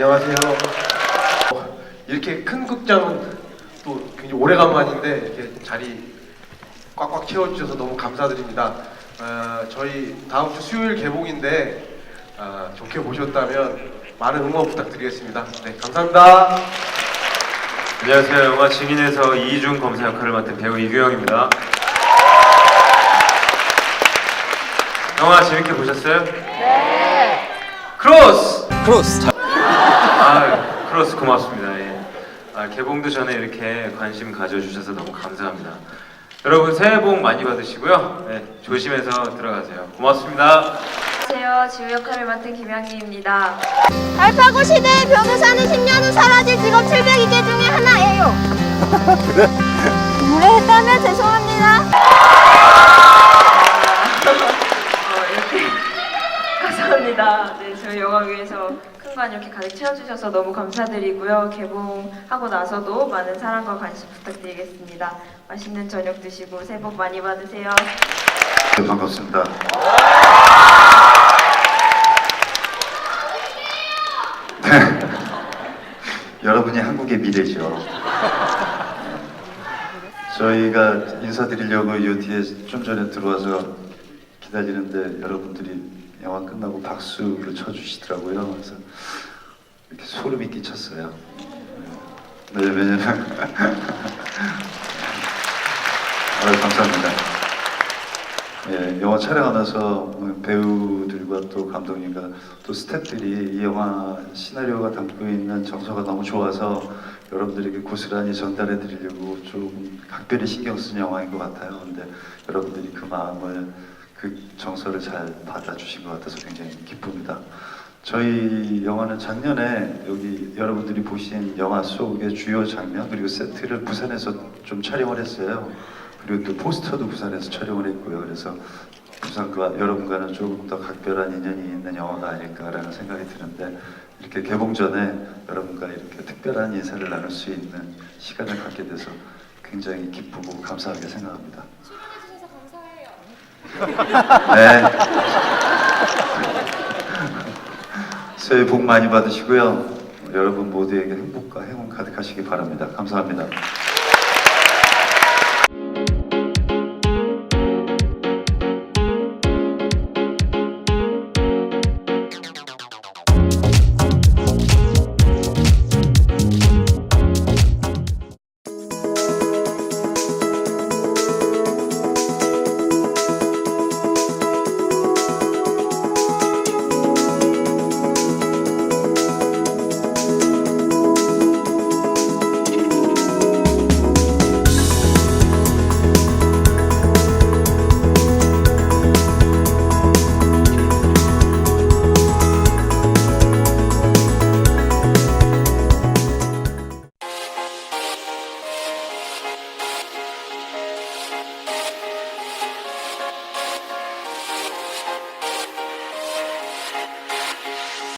안녕하세요. 어, 이렇게 큰 극장은 또 굉장히 오래간만인데 이렇게 자리 꽉꽉 채워주셔서 너무 감사드립니다. 어, 저희 다음 주 수요일 개봉인데 어, 좋게 보셨다면 많은 응원 부탁드리겠습니다. 네, 감사합니다. 안녕하세요. 영화 증인에서 이중 검사 역할을 맡은 배우 이규영입니다. 영화 재밌게 보셨어요? 네. 크로스. 크로스. 아, 크로스 고맙습니다. 예. 아, 개봉도 전에 이렇게 관심 가져주셔서 너무 감사합니다. 여러분 새해 복 많이 받으시고요. 네, 조심해서 들어가세요. 고맙습니다. 안녕하세요. 지우 역할을 맡은 김양리입니다. 알파고 시대의 변호사는 10년 후 사라질 직업 702개 중에 하나예요. 그래? 무례했다면 죄송합니다. 어, 이렇게 감사합니다. 네, 저희 영화 위해서 큰 관 이렇게 가득 채워주셔서 너무 감사드리고요. 개봉하고 나서도 많은 사랑과 관심 부탁드리겠습니다. 맛있는 저녁 드시고 새해 복 많이 받으세요. 네, 반갑습니다. 네. 여러분이 한국의 미래죠. 저희가 인사드리려고 이 뒤에 좀 전에 들어와서 기다리는데 여러분들이 영화 끝나고 박수를 쳐주시더라고요. 그래서 이렇게 소름이 끼쳤어요. 네, 왜냐면 아유, 감사합니다. 예, 영화 촬영하면서 배우들과 또 감독님과 또 스태프들이 이 영화 시나리오가 담고 있는 정서가 너무 좋아서 여러분들에게 고스란히 전달해 드리려고 조금 각별히 신경 쓴 영화인 것 같아요. 근데 여러분들이 그 마음을 그 정서를 잘 받아주신 것 같아서 굉장히 기쁩니다. 저희 영화는 작년에 여기 여러분들이 보신 영화 속의 주요 장면 그리고 세트를 부산에서 좀 촬영을 했어요. 그리고 또 포스터도 부산에서 촬영을 했고요. 그래서 부산과 여러분과는 조금 더 각별한 인연이 있는 영화가 아닐까라는 생각이 드는데 이렇게 개봉 전에 여러분과 이렇게 특별한 인사를 나눌 수 있는 시간을 갖게 돼서 굉장히 기쁘고 감사하게 생각합니다. 네. 새해 복 많이 받으시고요. 여러분 모두에게 행복과 행운 가득하시기 바랍니다. 감사합니다.